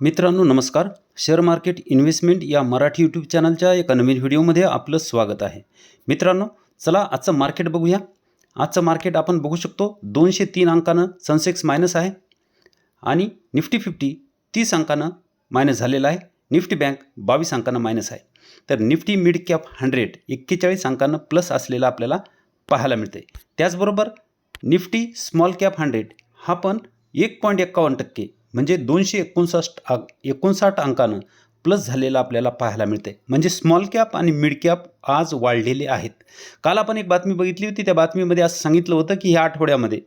मित्रांनो नमस्कार. Share market investment या मराठी यूट्यूब चॅनलच्या एका नवीन व्हिडिओमध्ये आपलं स्वागत आहे. मित्रांनो चला आजचं मार्केट बघूया. आजचं मार्केट आपण बघू शकतो दोनशे तीन अंकानं सनसेक्स मायनस आहे आणि निफ्टी फिफ्टी तीस अंकानं मायनस झालेलं आहे. निफ्टी बँक बावीस अंकानं मायनस आहे. तर निफ्टी मिड कॅप हंड्रेड एक्केचाळीस अंकानं प्लस असलेला आपल्याला पाहायला मिळते त्याचबरोबर निफ्टी स्मॉल कॅप हंड्रेड हा पण एक पॉईंट एक्कावन्न टक्के म्हणजे दोनशे एकोणसाठ आ एकोणसाठ अंकानं प्लस झालेला आपल्याला पाहायला मिळते म्हणजे स्मॉल कॅप आणि मिड कॅप आज वाढलेले आहेत. काल आपण एक बातमी बघितली होती. त्या बातमीमध्ये असं सांगितलं होतं की ह्या आठवड्यामध्ये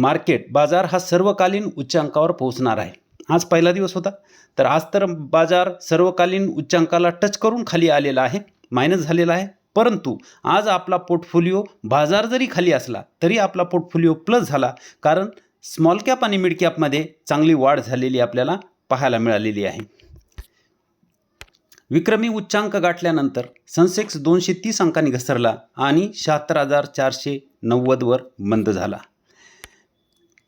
मार्केट बाजार हा सर्वकालीन उच्चांकावर पोहोचणार आहे. आज पहिला दिवस होता. तर आज तर बाजार सर्वकालीन उच्चांकाला टच करून खाली आलेला आहे. मायनस झालेला आहे. परंतु आज आपला पोर्टफोलिओ बाजार जरी खाली असला तरी आपला पोर्टफोलिओ प्लस झाला. कारण स्मॉल कॅप आणि मिड कॅपमध्ये चांगली वाढ झालेली आपल्याला पाहायला मिळालेली आहे. विक्रमी उच्चांक गाठल्यानंतर सनसेक्स दोनशे तीस अंकांनी घसरला आणि शहात्तर हजार चारशे नव्वदवर बंद झाला.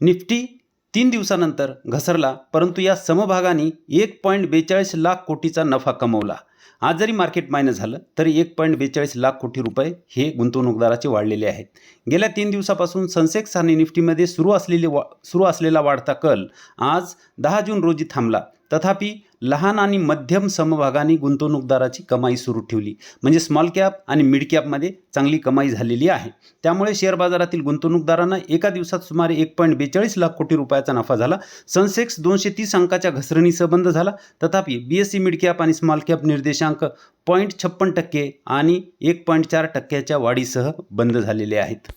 निफ्टी तीन दिवसानंतर घसरला परंतु या समभागाने एक पॉईंट बेचाळीस लाख कोटीचा नफा कमवला. आज जरी मार्केट मायनस झालं तरी एक पॉईंट बेचाळीस लाख कोटी रुपये हे गुंतवणूकदाराचे वाढलेले आहेत. गेल्या तीन दिवसापासून सनसेक्स आणि निफ्टीमध्ये सुरू असलेले वा सुरू असलेला वाढता कल आज दहा जून रोजी थांबला. तथापि लहान आणि मध्यम समभागाने गुंतवणूकदाराची कमाई सुरू ठेवली. म्हणजे स्मॉल कॅप आणि मिड कॅपमध्ये चांगली कमाई झालेली आहे. त्यामुळे शेअर बाजारातील गुंतवणूकदारांना एका दिवसात सुमारे एक पॉईंट बेचाळीस लाख कोटी रुपयाचा नफा झाला. सनसेक्स दोनशे तीस अंकाच्या घसरणीसह बंद झाला. तथापि B S E mid cap आणि स्मॉल कॅप निर्देशांक पॉईंट छप्पन टक्के आणि एक पॉईंट चार टक्क्याच्या वाढीसह बंद झालेले आहेत.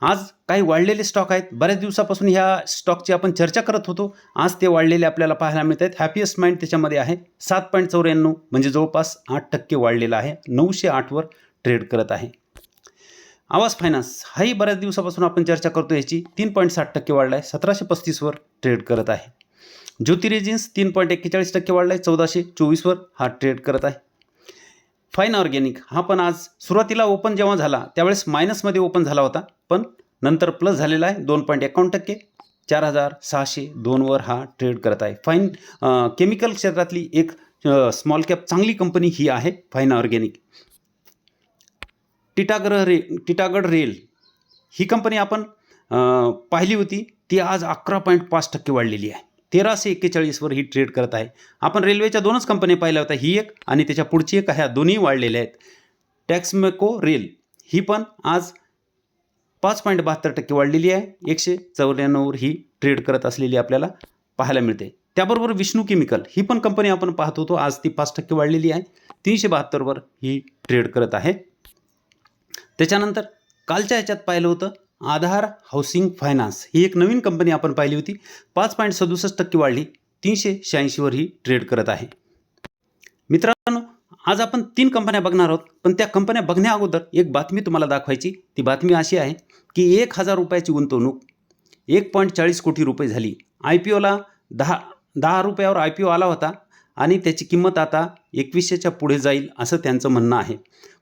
आज काही वाढलेले स्टॉक आहेत. बऱ्याच दिवसापासून ह्या स्टॉकची आपण चर्चा करत होतो. आज ते वाढलेले आपल्याला पाहायला मिळत आहेत. हॅपीएस्ट माइंड त्याच्यामध्ये आहे. सात पॉईंट चौऱ्याण्णव म्हणजे जवळपास आठ टक्के वाढलेला आहे. नऊशे आठवर ट्रेड करत आहे. आवाज फायनान्स हाही बऱ्याच दिवसापासून आपण चर्चा करतो याची. तीन पॉईंट साठ टक्के वाढला आहे सतराशे पस्तीसवर ट्रेड करत आहे. ज्योती रेजिन्स तीन पॉईंट एक्केचाळीस टक्के वाढला आहे चौदाशे चोवीसवर हा ट्रेड करत आहे. फाईन ऑर्गॅनिक हा पण आज सुरुवातीला ओपन जेव्हा झाला त्यावेळेस मायनसमध्ये ओपन झाला होता. पण नंतर प्लस झालेला आहे दोन पॉईंट एकावन्न टक्के. चार हजार सहाशे दोनवर हा ट्रेड करत आहे. फाईन केमिकल क्षेत्रातली एक स्मॉल कॅप चांगली कंपनी ही आहे fine organic Titagarh rail Titagarh rail ही कंपनी आपण पाहिली होती. ती आज अकरा पॉईंट पाच टक्के वाढलेली आहे. तेराशे एक्केचाळीसवर ही ट्रेड करत आहे. आपण रेल्वेच्या दोनच कंपन्या पाहिल्या होत्या ही एक आणि त्याच्या पुढची एक ह्या दोन्ही वाढलेल्या आहेत. टॅक्समेको रेल ही पण आज पाच पॉईंट बहात्तर टक्के वाढलेली आहे. एकशे चौऱ्याण्णववर ही ट्रेड करत असलेली आपल्याला पाहायला मिळते. त्याबरोबर विष्णू केमिकल ही पण कंपनी आपण पाहत होतो आज ती पाच टक्के वाढलेली आहे. तीनशे बहात्तरवर ही ट्रेड करत आहे. त्याच्यानंतर कालच्या ह्याच्यात पाहिलं होतं आधार हाऊसिंग फायनान्स ही एक नवीन कंपनी आपण पाहिली होती. पाच पॉईंट सदुसष्ट टक्के वाढली. तीनशे शहाऐंशीवर ही ट्रेड करत आहे. मित्रांनो आज आपण तीन कंपन्या बघणार आहोत. पण त्या कंपन्या बघण्या अगोदर एक बातमी तुम्हाला दाखवायची. ती बातमी अशी आहे की एक हजार रुपयाची गुंतवणूक एक पॉईंट चाळीस कोटी रुपये झाली. आय पी ओला दहा दहा रुपयावर आय पी ओ आला होता आणि त्याची किंमत आता एकवीसशेच्या पुढे जाईल असं त्यांचं म्हणणं आहे.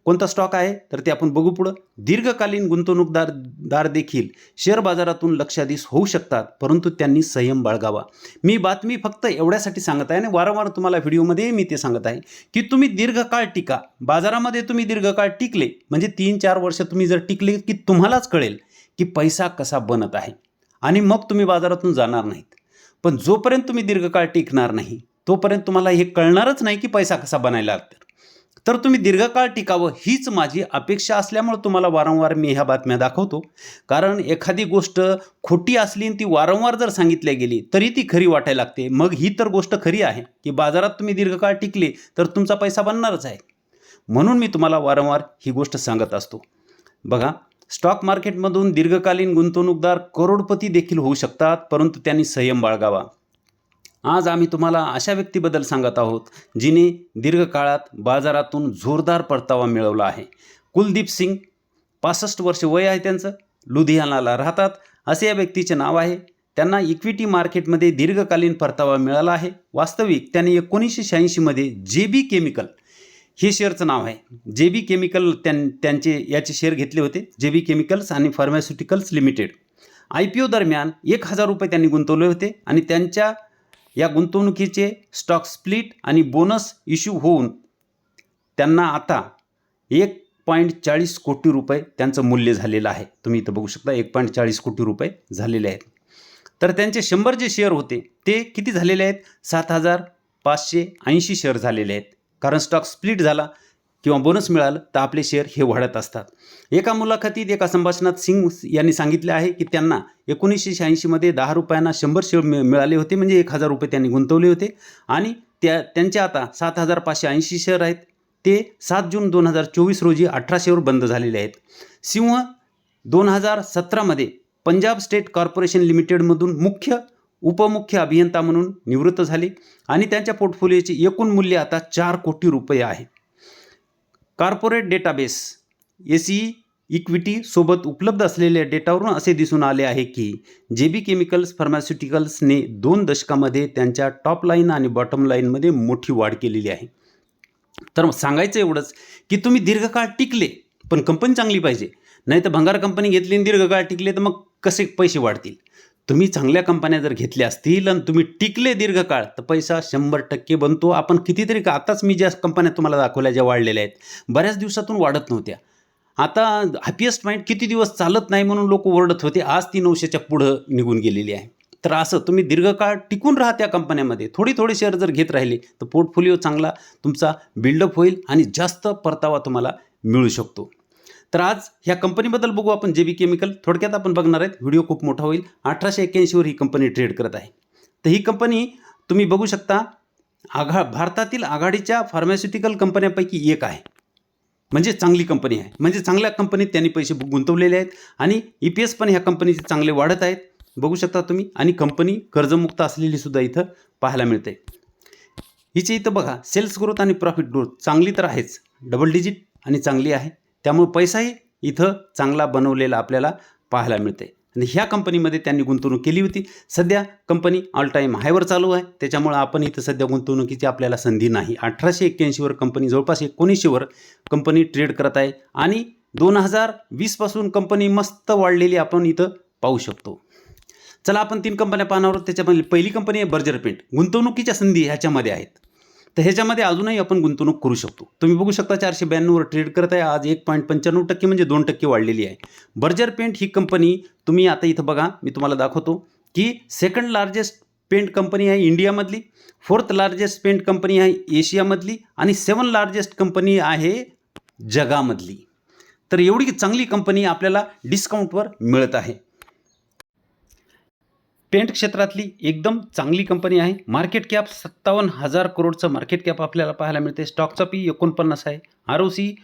कोणता स्टॉक आहे? तर ते आपण बघू पुढं. दीर्घकालीन गुंतवणूकदार दार देखील शेअर बाजारातून लक्षाधीश होऊ शकतात परंतु त्यांनी संयम बाळगावा. मी बातमी फक्त एवढ्यासाठी सांगत आहे आणि वारंवार तुम्हाला व्हिडिओमध्येही मी ते सांगत आहे की तुम्ही दीर्घकाळ टिका. बाजारामध्ये तुम्ही दीर्घकाळ टिकले म्हणजे तीन चार वर्ष तुम्ही जर टिकले की तुम्हालाच कळेल की पैसा कसा बनत आहे. आणि मग तुम्ही बाजारातून जाणार नाहीत. पण जोपर्यंत तुम्ही दीर्घकाळ टिकणार नाही तोपर्यंत तुम्हाला हे कळणारच नाही की पैसा कसा बनायला लागतं तर तुम्ही दीर्घकाळ टिकावं हीच माझी अपेक्षा असल्यामुळे तुम्हाला वारंवार मी ह्या बातम्या दाखवतो. कारण एखादी गोष्ट खोटी असली आणि ती वारंवार जर सांगितल्या गेली तरी ती खरी वाटायला लागते. मग ही तर गोष्ट खरी आहे की बाजारात तुम्ही दीर्घकाळ टिकले तर तुमचा पैसा बनणारच आहे. म्हणून मी तुम्हाला वारंवार ही गोष्ट सांगत असतो. बघा स्टॉक मार्केटमधून दीर्घकालीन गुंतवणूकदार करोडपती देखील होऊ शकतात परंतु त्यांनी संयम बाळगावा. आज आम्ही तुम्हाला अशा व्यक्तीबद्दल सांगत आहोत जिने दीर्घकाळात बाजारातून जोरदार परतावा मिळवला आहे. कुलदीप सिंग पासष्ट वर्ष वय आहे त्यांचं लुधियानाला राहतात. असे या व्यक्तीचे नाव आहे. त्यांना इक्विटी मार्केटमध्ये दीर्घकालीन परतावा मिळाला आहे. वास्तविक त्याने एकोणीसशे शहाऐंशीमध्ये जे बी केमिकल हे शेअरचं नाव आहे. जे बी केमिकल त्यां त्यांचे याचे शेअर घेतले होते. जे बी केमिकल्स आणि pharmaceuticals limited. I P O दरम्यान एक हजार रुपये त्यांनी गुंतवले होते आणि त्यांच्या या गुंतवणुकीचे स्टॉक स्प्लिट आणि बोनस इश्यू होऊन त्यांना आता एक पॉईंट चाळीस कोटी रुपये त्यांचं मूल्य झालेलं आहे. तुम्ही इथं बघू शकता एक पॉईंट चाळीस कोटी रुपये झालेले आहेत. तर त्यांचे शंभर जे शेअर होते ते किती झालेले आहेत? सात हजार पाचशे ऐंशी शेअर झालेले आहेत. कारण स्टॉक स्प्लिट झाला किंवा बोनस मिळालं तर आपले शेअर हे वाढत असतात. एका मुलाखतीत एका संभाषणात सिंग यांनी सांगितले आहे की त्यांना एकोणीसशे शहाऐंशीमध्ये दहा रुपयांना शंभर शेअर मिळाले होते. म्हणजे एक हजार रुपये त्यांनी गुंतवले होते. आणि त्या त्यांचे आता सात हजार पाचशे ऐंशी शेअर आहेत. ते सात जून दोन हजार चोवीस रोजी अठराशेवर बंद झालेले आहेत. सिंह दोन हजार सतरामध्ये पंजाब स्टेट कॉर्पोरेशन लिमिटेडमधून मुख्य उपमुख्य अभियंता म्हणून निवृत्त झाले. आणि त्यांच्या पोर्टफोलिओचे एकूण मूल्य आता चार कोटी रुपये आहे. Corporate database S E equity सोबत उपलब्ध असलेल्या डेटावरून असे दिसून आले आहे की जे बी केमिकल्स फार्मास्युटिकल्सने दोन दशकामध्ये त्यांच्या टॉप लाईन आणि बॉटम लाईनमध्ये मोठी वाढ केलेली आहे. तर सांगायचं एवढंच की तुम्ही दीर्घकाळ टिकले पण कंपनी चांगली पाहिजे. नाही तर भंगार कंपनी घेतली आणि दीर्घकाळ टिकले तर मग कसे पैसे वाढतील? तुम्ही चांगल्या कंपन्या जर घेतल्या असतील आणि तुम्ही टिकले दीर्घकाळ तर पैसा शंभर टक्के बनतो. आपण कितीतरी का आताच मी ज्या कंपन्या तुम्हाला दाखवल्या ज्या वाढलेल्या आहेत बऱ्याच दिवसातून वाढत नव्हत्या. आता हॅपिएस्ट माइंड किती दिवस चालत नाही म्हणून लोक ओरडत होते आज ती नऊशेच्या पुढं निघून गेलेली आहे. तर असं तुम्ही दीर्घकाळ टिकून राहा त्या कंपन्यामध्ये. थोडी थोडे शेअर जर घेत राहिले तर पोर्टफोलिओ चांगला तुमचा बिल्डअप होईल आणि जास्त परतावा तुम्हाला मिळू शकतो. तर आज ह्या कंपनीबद्दल बघू आपण जे बी केमिकल थोडक्यात आपण बघणार आहेत व्हिडिओ खूप मोठा होईल. अठराशे एक्क्याऐंशीवर ही कंपनी ट्रेड करत आहे. तर ही कंपनी तुम्ही बघू शकता आघा भारतातील आघाडीच्या फार्मास्युटिकल कंपन्यांपैकी एक आहे. म्हणजे चांगली कंपनी आहे. म्हणजे चांगल्या कंपनीत त्यांनी पैसे गुंतवलेले आहेत. आणि ई पी एस पण ह्या कंपनीचे चांगले वाढत आहेत. बघू शकता तुम्ही. आणि कंपनी कर्जमुक्त असलेली सुद्धा इथं पाहायला मिळते. हिचे इथं बघा सेल्स ग्रोथ आणि प्रॉफिट ग्रोथ चांगली तर आहेच. डबल डिजिट आणि चांगली आहे. त्यामुळे पैसाही इथं चांगला बनवलेला आपल्याला पाहायला मिळते आणि ह्या कंपनीमध्ये त्यांनी गुंतवणूक केली होती. सध्या कंपनी ऑल टाईम हायवर चालू आहे. त्याच्यामुळं आपण इथं सध्या गुंतवणुकीची आपल्याला संधी नाही. अठराशे एक्क्याऐंशीवर कंपनी जवळपास एकोणीसशेवर कंपनी ट्रेड करत आहे. आणि दोन हजार वीसपासून कंपनी मस्त वाढलेली आपण इथं पाहू शकतो. चला आपण तीन कंपन्या पाहणार आहोत. त्याच्यामध्ये पहिली कंपनी आहे बर्जर पेंट गुंतवणुकीच्या संधी ह्याच्यामध्ये आहेत. तर ह्याच्यामध्ये अजूनही आपण गुंतवणूक करू शकतो. तुम्ही बघू शकता चारशे ब्याण्णववर ट्रेड करत आहे. आज एक पॉईंट पंच्याण्णव टक्के म्हणजे दोन टक्के वाढलेली आहे. बर्जर पेंट ही कंपनी तुम्ही आता इथं बघा मी तुम्हाला दाखवतो की सेकंड लार्जेस्ट पेंट कंपनी आहे इंडियामधली फोर्थ लार्जेस्ट पेंट कंपनी आहे एशियामधली आणि सेवन लार्जेस्ट कंपनी आहे जगामधली. तर एवढी चांगली कंपनी आपल्याला डिस्काउंटवर मिळत आहे. पेंट क्षेत्रातली एकदम चांगली कंपनी आहे. मार्केट कॅप सत्तावन्न हजार करोडचं मार्केट कॅप आपल्याला पाहायला मिळते. स्टॉकचा पी एकोणपन्नास आहे. आर ओ सी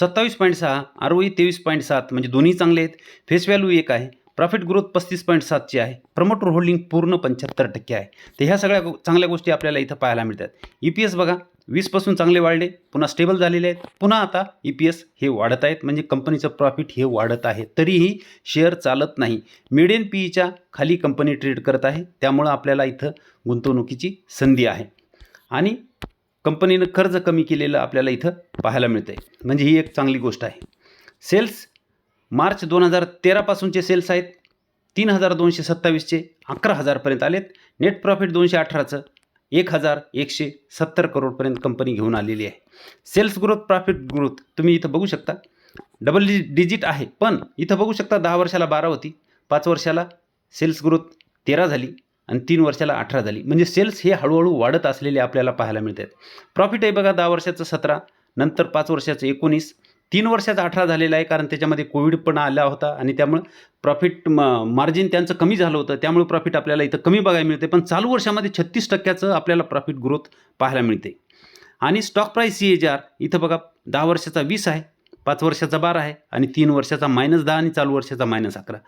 सत्तावीस पॉईंट सहा आर ओ ई तेवीस पॉईंट सात म्हणजे दोन्ही चांगले आहेत. फेस व्हॅल्यू एक आहे. प्रॉफिट ग्रोथ पस्तीस पॉईंट सातची आहे. प्रमोटर होल्डिंग पूर्ण पंच्याहत्तर टक्के आहे. तर ह्या सगळ्या गो- चांगल्या गोष्टी आपल्याला इथं पाहायला मिळतात. ई पी एस बघा. वीसपासून चांगले वाढले पुन्हा स्टेबल झालेले आहेत. पुन्हा आता ई पी एस हे वाढत आहेत. म्हणजे कंपनीचं प्रॉफिट हे वाढत आहे. तरीही शेअर चालत नाही. मिडियन पी ईच्या खाली कंपनी ट्रेड करत आहे. त्यामुळं आपल्याला इथं गुंतवणुकीची संधी आहे. आणि कंपनीनं कर्ज कमी केलेलं आपल्याला इथं पाहायला मिळतं आहे म्हणजे ही एक चांगली गोष्ट आहे. सेल्स मार्च दोन हजार तेरापासूनचे सेल्स आहेत. तीन हजार दोनशे सत्तावीसचे अकरा हजारपर्यंत आलेत. नेट प्रॉफिट दोनशे अठराचं. एक हजार एकशे सत्तर करोडपर्यंत कंपनी घेऊन आलेली आहे. सेल्स ग्रोथ प्रॉफिट ग्रोथ तुम्ही इथं बघू शकता. डबल डि डिजिट आहे पण इथं बघू शकता दहा वर्षाला बारा होती पाच वर्षाला सेल्स ग्रोथ तेरा झाली आणि तीन वर्षाला अठरा झाली. म्हणजे सेल्स हे हळूहळू वाढत असलेले आपल्याला पाहायला मिळतात. प्रॉफिट आहे बघा दहा वर्षाचं सतरा नंतर पाच वर्षाचं एकोणीस तीन वर्षाचा अठरा झालेला आहे कारण त्याच्यामध्ये कोविड पण आला होता आणि त्यामुळं प्रॉफिट म मार्जिन त्यांचं कमी झालं होतं. त्यामुळे प्रॉफिट आपल्याला इथं कमी बघायला मिळते. पण चालू वर्षामध्ये छत्तीस टक्क्याचं आपल्याला प्रॉफिट ग्रोथ पाहायला मिळते. आणि stock price C H R इथं बघा दहा वर्षाचा वीस आहे पाच वर्षाचा बारा आहे आणि तीन वर्षाचा मायनस दहा आणि चालू वर्षाचा मायनस अकरा.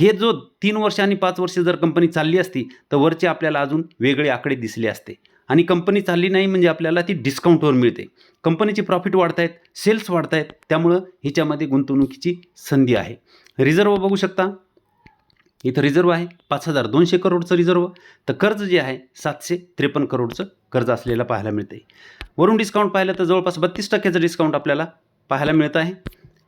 हे जो तीन वर्ष आणि पाच वर्ष जर कंपनी चालली असती तर वरचे आपल्याला अजून वेगळे आकडे दिसले असते. आणि कंपनी चालली नाही म्हणजे आपल्याला ती डिस्काउंटवर मिळते. कंपनीचे प्रॉफिट वाढत आहेत सेल्स वाढत आहेत त्यामुळं ह्याच्यामध्ये गुंतवणुकीची संधी आहे. रिझर्व बघू शकता. इथं रिझर्व आहे पाच हजार दोनशे करोडचं रिझर्व. तर कर्ज जे आहे सातशे त्रेपन्न करोडचं कर्ज असलेलं पाहायला मिळतं आहे वरून डिस्काउंट पाहिलं तर जवळपास बत्तीस टक्क्याचं डिस्काउंट आपल्याला पाहायला मिळत आहे.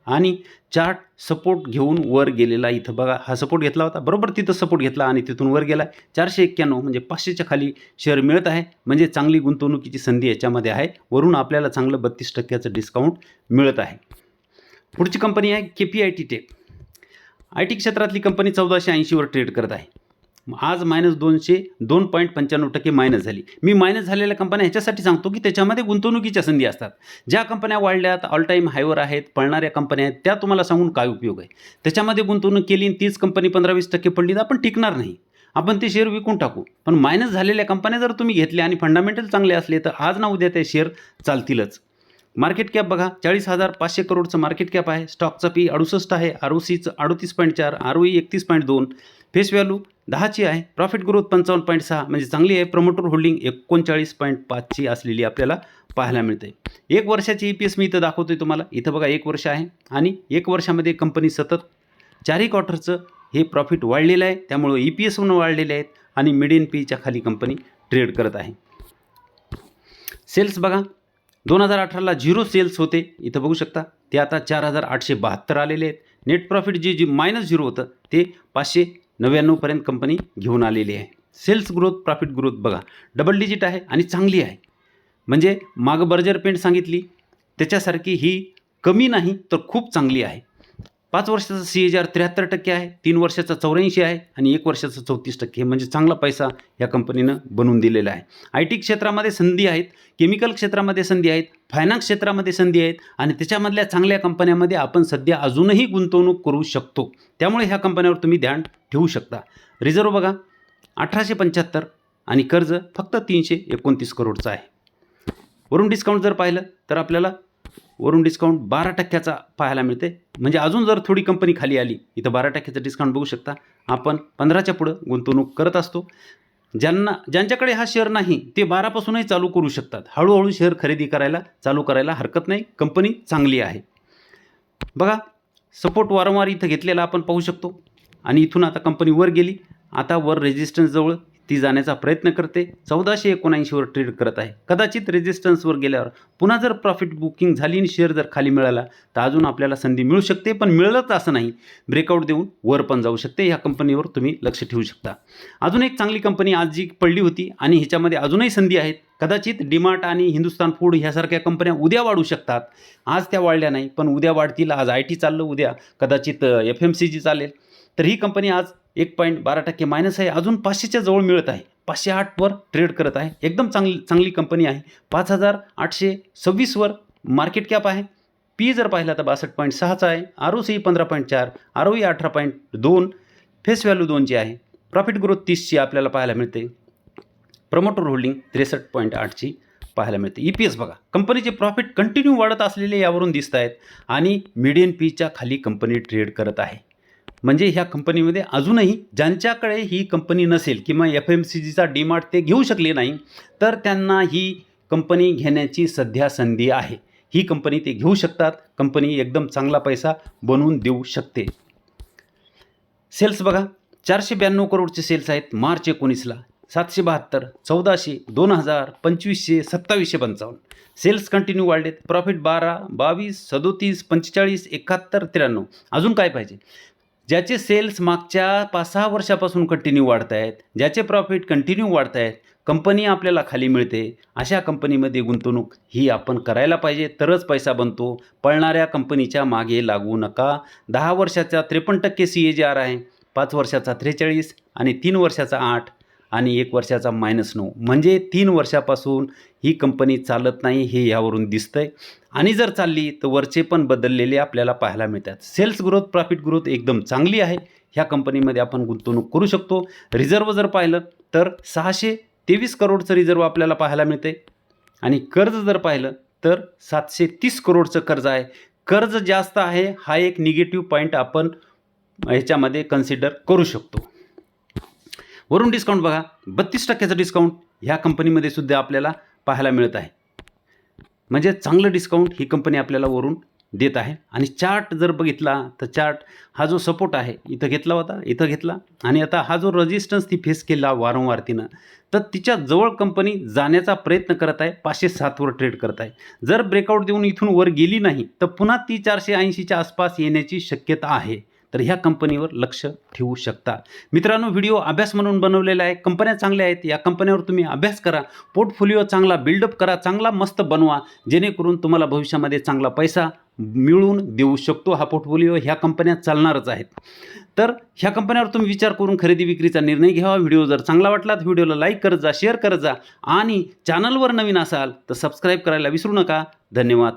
आणि चार्ट सपोर्ट घेऊन वर गेलेला इथं बघा हा सपोर्ट घेतला होता. बरोबर तिथं सपोर्ट घेतला आणि तिथून वर गेला. चारशे एक्क्याण्णव म्हणजे पाचशेच्या खाली शेअर मिळत आहे. म्हणजे चांगली गुंतवणुकीची संधी याच्यामध्ये आहे. वरून आपल्याला चांगलं बत्तीस टक्क्याचं डिस्काउंट मिळत आहे. पुढची कंपनी आहे K P I T tech I T क्षेत्रातली कंपनी चौदाशे ऐंशीवर ट्रेड करत आहे. आज मायनस दोनशे दोन पॉईंट पंच्याण्णव टक्के मायनस झाली. मी मायनस झालेल्या कंपन्या ह्याच्यासाठी सांगतो की त्याच्यामध्ये गुंतवणुकीच्या संधी असतात. ज्या कंपन्या वाढल्यात ऑल टाईम हायवर आहेत पळणाऱ्या कंपन्या आहेत त्या तुम्हाला सांगून काय उपयोग आहे? त्याच्यामध्ये गुंतवणूक केली आणि तीच कंपनी पंधरा वीस टक्के पडली तर आपण टिकणार नाही. आपण ते शेअर विकून टाकू. पण मायनस झालेल्या कंपन्या जर तुम्ही घेतल्या आणि फंडामेंटल चांगले असले तर आज ना उद्या ते शेअर चालतीलच. मार्केट कॅप बघा चाळीस हजार पाचशे करोडचं मार्केट कॅप आहे. स्टॉकचा पी अडुसष्ट आहे आर ओ सीचं अडतीस पॉईंट चार आर ओ ई एकतीस पॉईंट दोन. फेस व्हॅल्यू दहाची आहे. प्रॉफिट ग्रोथ पंचावन्न पॉईंट सहा. म्हणजे चांगली आहे. प्रमोटर होल्डिंग एकोणचाळीस पॉईंट पाचची असलेली आपल्याला पाहायला मिळते. एक वर्षाची ई पी एस मी इथं दाखवतोय तुम्हाला. इथं बघा एक वर्ष आहे. आणि एक वर्षामध्ये कंपनी सतत चारही क्वार्टरचं हे प्रॉफिट वाढलेलं आहे. त्यामुळं ई पी एस म्हणून वाढलेले आहेत. आणि मिडियन पीच्या खाली कंपनी ट्रेड करत आहे. सेल्स बघा. दोन हजार अठराला झिरो सेल्स होते. इथं बघू शकता. ते आता चार हजार आठशे बहात्तर आलेले आहेत. नेट प्रॉफिट जे जी मायनस झिरो होतं ते पाचशे नव्याण्णवपर्यंत कंपनी घेऊन आलेली आहे. सेल्स ग्रोथ प्रॉफिट ग्रोथ बघा. डबल डिजिट आहे आणि चांगली आहे. म्हणजे मागं बर्जर पेंट सांगितली. त्याच्यासारखी ही कमी नाही तर खूप चांगली आहे. पाच वर्षाचा सी एच आर त्र्याहत्तर टक्के आहे तीन वर्षाचा चौऱ्याऐंशी आहे आणि एक वर्षाचा चौतीस टक्के. म्हणजे चांगला पैसा या कंपनीनं बनवून दिलेला आहे. आय टी क्षेत्रामध्ये संधी आहेत केमिकल क्षेत्रामध्ये संधी आहेत फायनान्स क्षेत्रामध्ये संधी आहेत आणि त्याच्यामधल्या चांगल्या कंपन्यामध्ये आपण सध्या अजूनही गुंतवणूक करू शकतो. त्यामुळे ह्या कंपन्यावर तुम्ही ध्यान ठेवू शकता. रिझर्व बघा अठराशे पंच्याहत्तर आणि कर्ज फक्त तीनशे एकोणतीस करोडचं आहे. वरून डिस्काउंट जर पाहिलं तर आपल्याला वरून डिस्काउंट बारा टक्क्याचा पाहायला मिळते. म्हणजे अजून जर थोडी कंपनी खाली आली इथं बारा टक्क्याचं डिस्काउंट बघू शकता. आपण पंधराच्या पुढं गुंतवणूक करत असतो. ज्यांना ज्यांच्याकडे हा शेअर नाही ते बारापासूनही चालू करू शकतात. हळूहळू शेअर खरेदी करायला चालू करायला हरकत नाही. कंपनी चांगली आहे. बघा सपोर्ट वारंवार इथं घेतलेला आपण पाहू शकतो. आणि इथून आता कंपनी वर गेली. आता वर रेजिस्टन्सजवळ ती जाण्याचा प्रयत्न करते. चौदाशे एकोणऐंशीवर ट्रेड करत आहे. कदाचित रेजिस्टन्सवर गेल्यावर पुन्हा जर प्रॉफिट बुकिंग झाली आणि शेअर जर खाली मिळाला तर अजून आपल्याला संधी मिळू शकते पण मिळलंच असं नाही. ब्रेकआउट देऊन वर पण जाऊ शकते. ह्या कंपनीवर तुम्ही लक्ष ठेवू शकता. अजून एक चांगली कंपनी आज जी पडली होती आणि ह्याच्यामध्ये अजूनही संधी आहेत. कदाचित डिमार्ट आणि हिंदुस्तान फूड ह्यासारख्या कंपन्या उद्या वाढू शकतात. आज त्या वाढल्या नाही पण उद्या वाढतील. आज आय टी चाललं उद्या कदाचित एफ एम सी जी चालेल. तर ही कंपनी आज एक पॉईंट बारा टक्के मायनस आहे. अजून पाचशेच्या जवळ मिळत आहे. पाचशे आठवर ट्रेड करत आहे. एकदम चांगली चांगली कंपनी आहे. पाच हजार आठशे सव्वीसवर मार्केट कॅप आहे. पी जर पाहिला तर बासष्ट पॉईंट सहाचा आहे. आर ओ सी पंधरा पॉईंट चार आर ओ ई अठरा पॉईंट दोन फेस व्हॅल्यू दोनची आहे. प्रॉफिट ग्रोथ तीसची आपल्याला पाहायला मिळते. प्रमोटर होल्डिंग त्रेसष्ट पॉईंट आठची पाहायला मिळते. ई पी एस बघा. कंपनीचे प्रॉफिट कंटिन्यू वाढत असलेले यावरून दिसत आहेत आणि मिडियन पीच्या खाली कंपनी ट्रेड करत आहे. म्हणजे ह्या कंपनीमध्ये अजूनही ज्यांच्याकडे ही कंपनी नसेल किंवा एफ एम सी जीचा डीमार्ट ते घेऊ शकले नाही तर त्यांना ही कंपनी घेण्याची सध्या संधी आहे. ही कंपनी ते घेऊ शकतात. कंपनी एकदम चांगला पैसा बनवून देऊ शकते. सेल्स बघा चारशे ब्याण्णव करोडचे सेल्स आहेत मार्च एकोणीसला. सातशे बहात्तर चौदाशे दोन हजार पंचवीसशे सत्तावीसशे पंचावन्न. सेल्स कंटिन्यू वाढलेत. प्रॉफिट बारा बावीस सदोतीस पंचेचाळीस एकाहत्तर त्र्याण्णव. अजून काय पाहिजे? ज्याचे सेल्स मागच्या पाच सहा वर्षापासून कंटिन्यू वाढत आहेत ज्याचे प्रॉफिट कंटिन्यू वाढत आहेत कंपनी आपल्याला खाली मिळते. अशा कंपनीमध्ये गुंतवणूक ही आपण करायला पाहिजे. तरच पैसा बनतो. पळणाऱ्या कंपनीच्या मागे लागू नका. दहा वर्षाचा त्रेपन्न टक्के सी ए जी आर आहे. पाच वर्षाचा त्रेचाळीस आणि तीन वर्षाचा आठ. आणि एक वर्षाचा मायनस नऊ. म्हणजे तीन वर्षापासून ही कंपनी चालत नाही हे यावरून आहे आणि जर चालली तर वरचे पण बदललेले आपल्याला पाहायला मिळतात. सेल्स ग्रोथ प्रॉफिट ग्रोथ एकदम चांगली आहे. ह्या कंपनीमध्ये आपण गुंतवणूक करू शकतो. रिझर्व जर पाहिलं तर सहाशे तेवीस करोडचं रिझर्व आपल्याला पाहायला मिळते. आणि कर्ज जर पाहिलं तर सातशे तीस करोडचं कर्ज आहे. कर्ज जास्त आहे हा एक निगेटिव्ह पॉईंट आपण ह्याच्यामध्ये कन्सिडर करू शकतो. वरून डिस्काउंट बघा. बत्तीस टक्क्याचं डिस्काउंट ह्या कंपनीमध्ये सुद्धा आपल्याला पाहायला मिळत आहे. म्हणजे चांगलं डिस्काउंट ही कंपनी आपल्याला वरून देत आहे. आणि चार्ट जर बघितला तर चार्ट हा जो सपोर्ट आहे इथं घेतला होता इथं घेतला. आणि आता हा जो रजिस्टन्स ती फेस केला वारंवार तिनं तर तिच्या जवळ कंपनी जाण्याचा प्रयत्न करत आहे पाचशे सातवर ट्रेड करत आहे. जर ब्रेकआउट देऊन इथून वर गेली नाही तर पुन्हा ती चारशे ऐंशीच्या आसपास येण्याची शक्यता आहे. तर ह्या कंपनीवर लक्ष ठेवू शकता. मित्रांनो व्हिडिओ अभ्यास म्हणून बनवलेला आहे. कंपन्या चांगल्या आहेत. या कंपन्यावर तुम्ही अभ्यास करा. पोर्टफोलिओ चांगला बिल्डअप करा चांगला मस्त बनवा. जेणेकरून तुम्हाला भविष्यामध्ये चांगला पैसा मिळवून देऊ शकतो. हा पोर्टफोलिओ ह्या कंपन्या चालणारच आहेत. तर ह्या कंपन्यावर तुम्ही विचार करून खरेदी विक्रीचा निर्णय घ्यावा. व्हिडिओ जर चांगला वाटला तर व्हिडिओला लाईक करत जा शेअर करत जा. आणि चॅनलवर नवीन असाल तर सबस्क्राईब करायला विसरू नका. धन्यवाद.